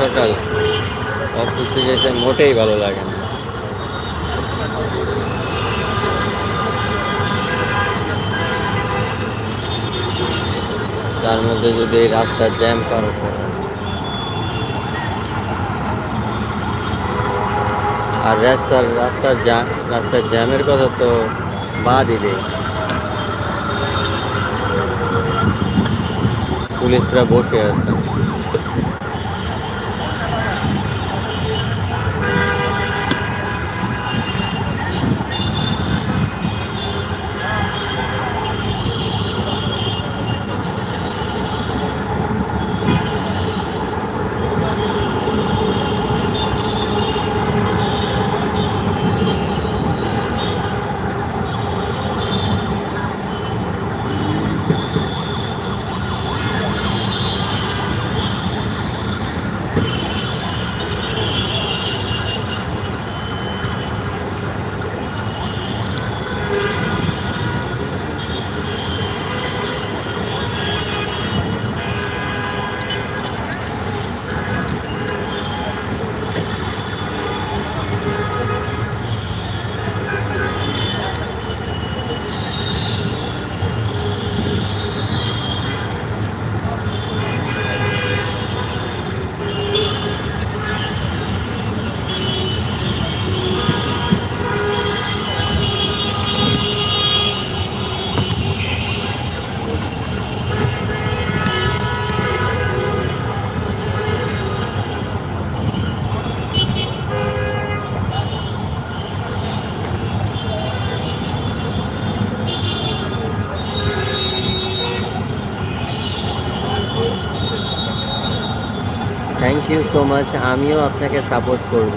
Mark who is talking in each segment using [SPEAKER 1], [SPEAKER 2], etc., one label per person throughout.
[SPEAKER 1] সকাল অফিসে যেতে মোটেই ভালো লাগে না তার মধ্যে যদি এই রাস্তার জ্যাম পার করে আর রাস্তার রাস্তার জ্যাম রাস্তার জ্যামের কথা তো বাদই দেই পুলিশরা বসে আছে থ্যাংক ইউ সো মাচ আমিও আপনাকে সাপোর্ট করব।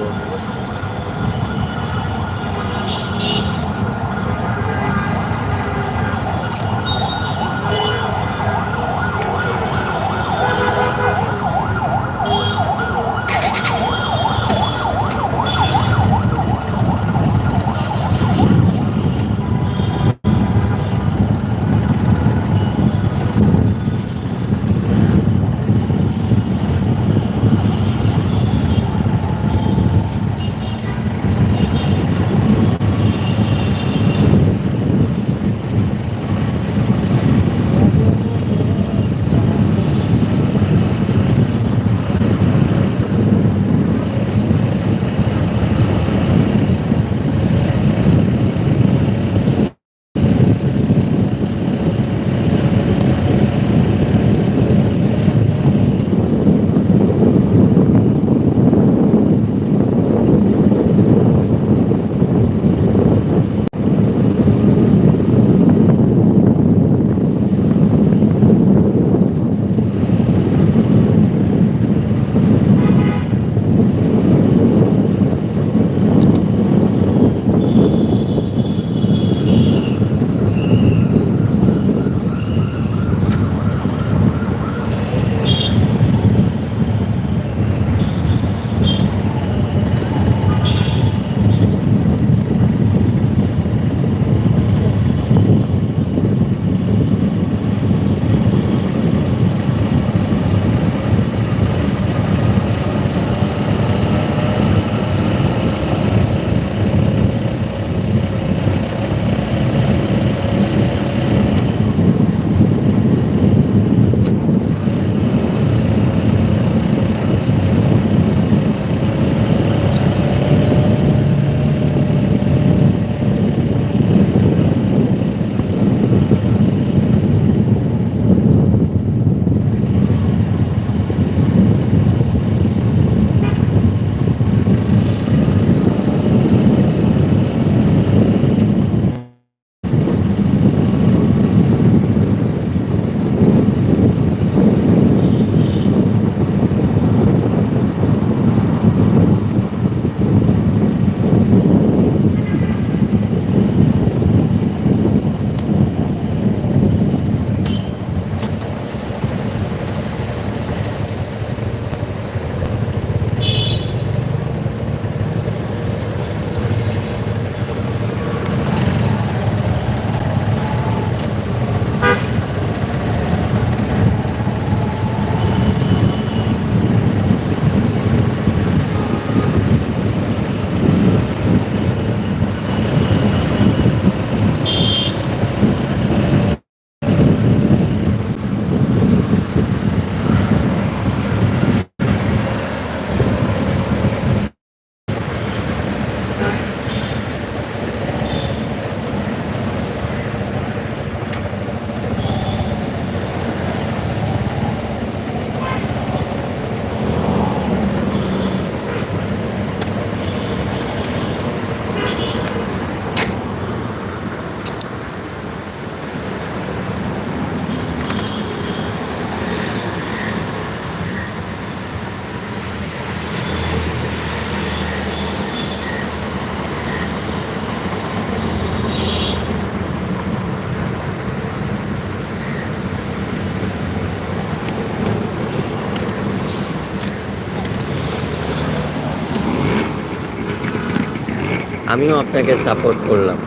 [SPEAKER 1] আমিও আপনাকে সাপোর্ট করলাম।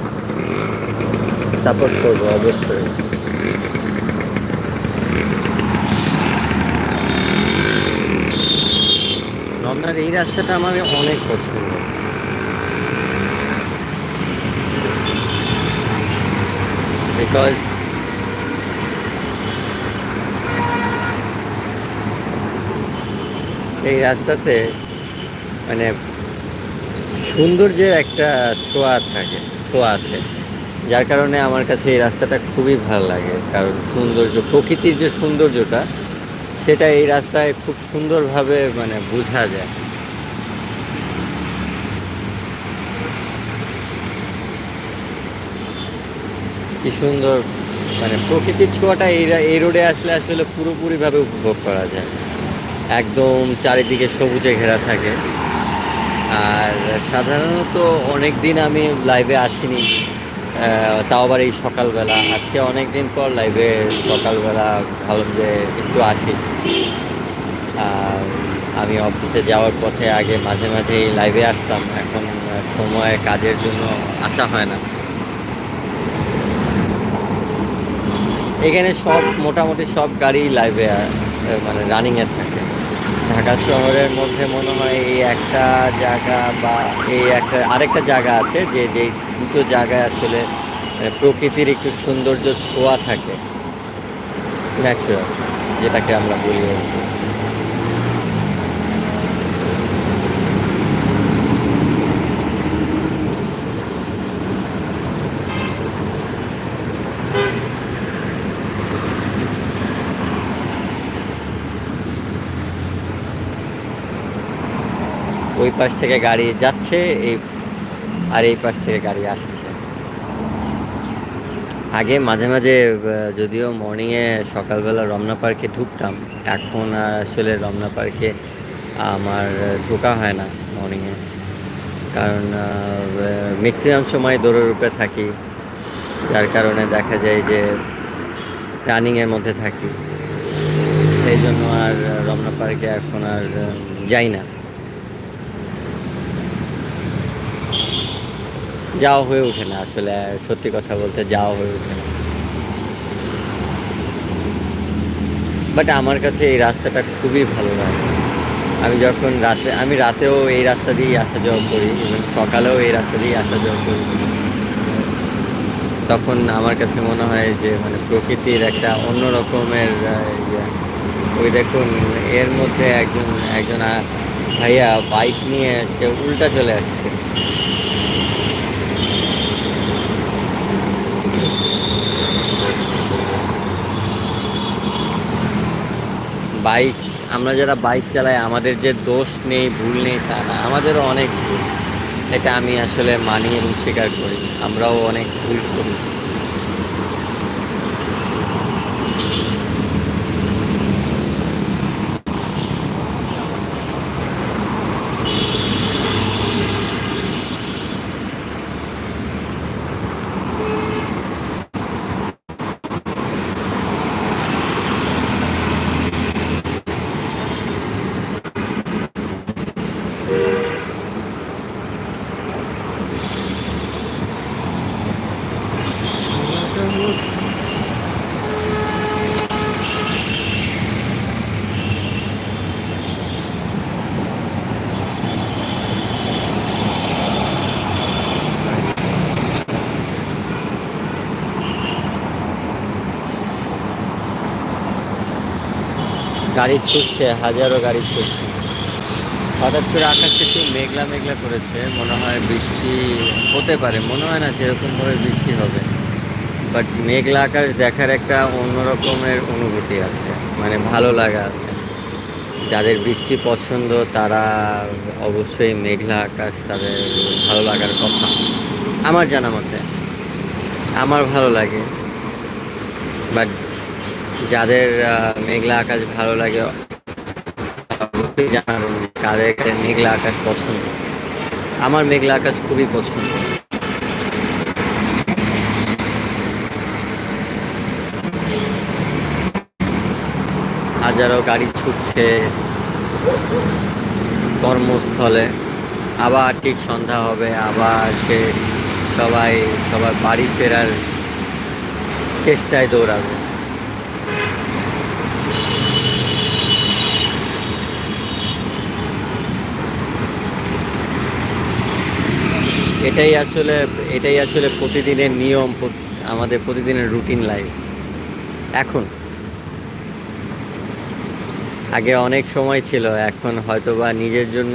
[SPEAKER 1] সাপোর্ট করব, অবশ্যই। রমনার এই রাস্তাটা আমার অনেক পছন্দ। বিকজ এই রাস্তাতে মানে সৌন্দর্যের একটা ছোঁয়া থাকে, ছোঁয়া আছে। যার কারণে আমার কাছে এই রাস্তাটা খুবই ভালো লাগে। কারণ সৌন্দর্য, প্রকৃতির যে সৌন্দর্যটা, সেটা এই রাস্তায় খুব সুন্দরভাবে মানে বোঝা যায়। কি সুন্দর মানে প্রকৃতির ছোঁয়াটা এই এই রোডে আসলে আসলে পুরোপুরিভাবে উপভোগ করা যায়। একদম চারিদিকে সবুজে ঘেরা থাকে। আর সাধারণত অনেক দিন আমি লাইভে আসিনি। তাও আবার এই সকালবেলা। আজকে অনেক দিন পর লাইভে সকালবেলা ভাবলাম যে একটু আসি। আমি অফিসে যাওয়ার পথে আগে মাঝে মাঝে লাইভে আসতাম। এখন সময় কাজের জন্য আসা হয় না। এখানে সব, মোটামুটি সব গাড়ি লাইভে মানে রানিংয়ে থাকে। ঢাকা শহরের মধ্যে মনে হয় এই একটা জায়গা বা এই একটা, আরেকটা জায়গা আছে যে যে দুটো জায়গায় আসলে মানে প্রকৃতির একটু সৌন্দর্য ছোঁয়া থাকে। ন্যাচুরাল যেটাকে আমরা বলি ওই পাশ থেকে গাড়ি যাচ্ছে, এই আর এই পাশ থেকে গাড়ি আসছে। আগে মাঝে মাঝে যদিও মর্নিংয়ে সকালবেলা রমনা পার্কে ঢুকতাম, এখন আসলে রমনা পার্কে আমার ঢোকা হয় না মর্নিংয়ে। কারণ ম্যাক্সিমাম সময় দৌড়ের উপরে থাকি, যার কারণে দেখা যায় যে রানিংয়ের মধ্যে থাকি। সেই জন্য আর রমনা পার্কে এখন আর যাই না। যাওয়া হয়ে ওঠে না আসলে, সত্যি কথা বলতে যাওয়া হয়ে ওঠে না। বাট আমার কাছে এই রাস্তাটা খুবই ভালো লাগে। আমি যখন রাতে, আমি রাতেও এই রাস্তা দিয়েই আসা যাওয়া করি এবং সকালেও এই রাস্তা দিয়েই আসা যাওয়া করি। তখন আমার কাছে মনে হয় যে মানে প্রকৃতির একটা অন্য রকমের ইয়ে। ওই দেখুন, এর মধ্যে একজন একজন ভাইয়া বাইক নিয়ে সে উল্টা চলে আসছে। বাইক, আমরা যারা বাইক চালাই, আমাদের যে দোষ নেই, ভুল নেই, তা না। আমাদেরও অনেক ভুল। এটা আমি আসলে মানিয়ে এবং স্বীকার করি। আমরাও অনেক ভুল করি। গাড়ি ছুটছে, হাজারো গাড়ি ছুটছে। হঠাৎ করে আকাশটা একটু মেঘলা মেঘলা করেছে, মনে হয় বৃষ্টি হতে পারে, মনে হয় না যেরকমভাবে বৃষ্টি হবে। বাট মেঘলা আকাশ দেখার একটা অন্যরকমের অনুভূতি আছে মানে ভালো লাগা আছে। যাদের বৃষ্টি পছন্দ, তারা অবশ্যই মেঘলা আকাশ তাদের ভালো লাগার কথা। আমার জানা মতে আমার ভালো লাগে। বাট যাদের মেঘলা আকাশ ভালো লাগে জানাবেন কাদের মেঘলা আকাশ পছন্দ। আমার মেঘলা আকাশ খুবই পছন্দ। হাজারো গাড়ি ছুটছে কর্মস্থলে। আবার ঠিক সন্ধ্যা হবে, আবার সে সবাই, সবার বাড়ি ফেরার চেষ্টায় দৌড়াবে। এটাই আসলে এটাই আসলে প্রতিদিনের নিয়ম আমাদের প্রতিদিনের রুটিন লাইফ এখন। আগে অনেক সময় ছিল, এখন হয়তোবা নিজের জন্য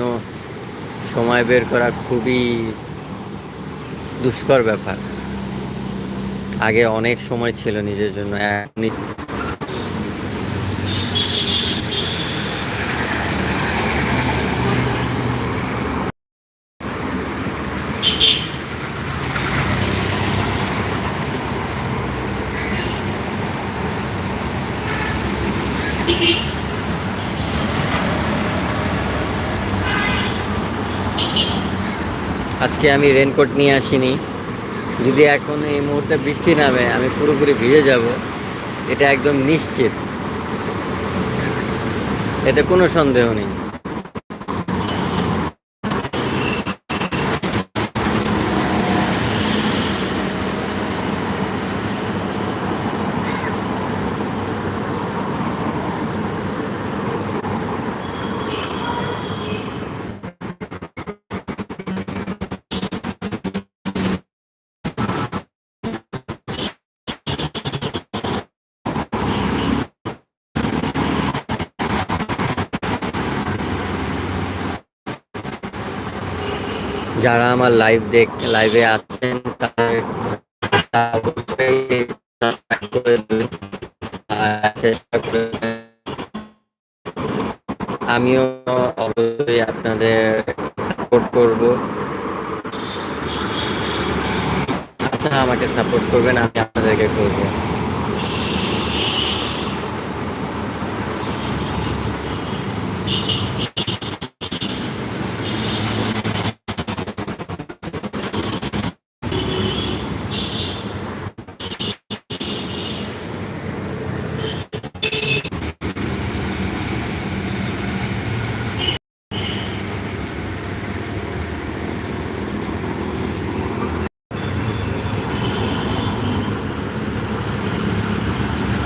[SPEAKER 1] সময় বের করা খুবই দুষ্কর ব্যাপার। আগে অনেক সময় ছিল নিজের জন্য আজকে আমি রেনকোট নিয়ে আসিনি। যদি এখন এই মুহূর্তে বৃষ্টি নামে, আমি পুরোপুরি ভিজে যাব। এটা একদম নিশ্চিত। এটা কোনো সন্দেহ নেই। যারা আমার লাইভ দেখ লাইভে আছেন আমিও অবশ্যই আপনাদের সাপোর্ট করব। আপনারা আমাকে সাপোর্ট করবেন, আমি আপনাদেরকে করব।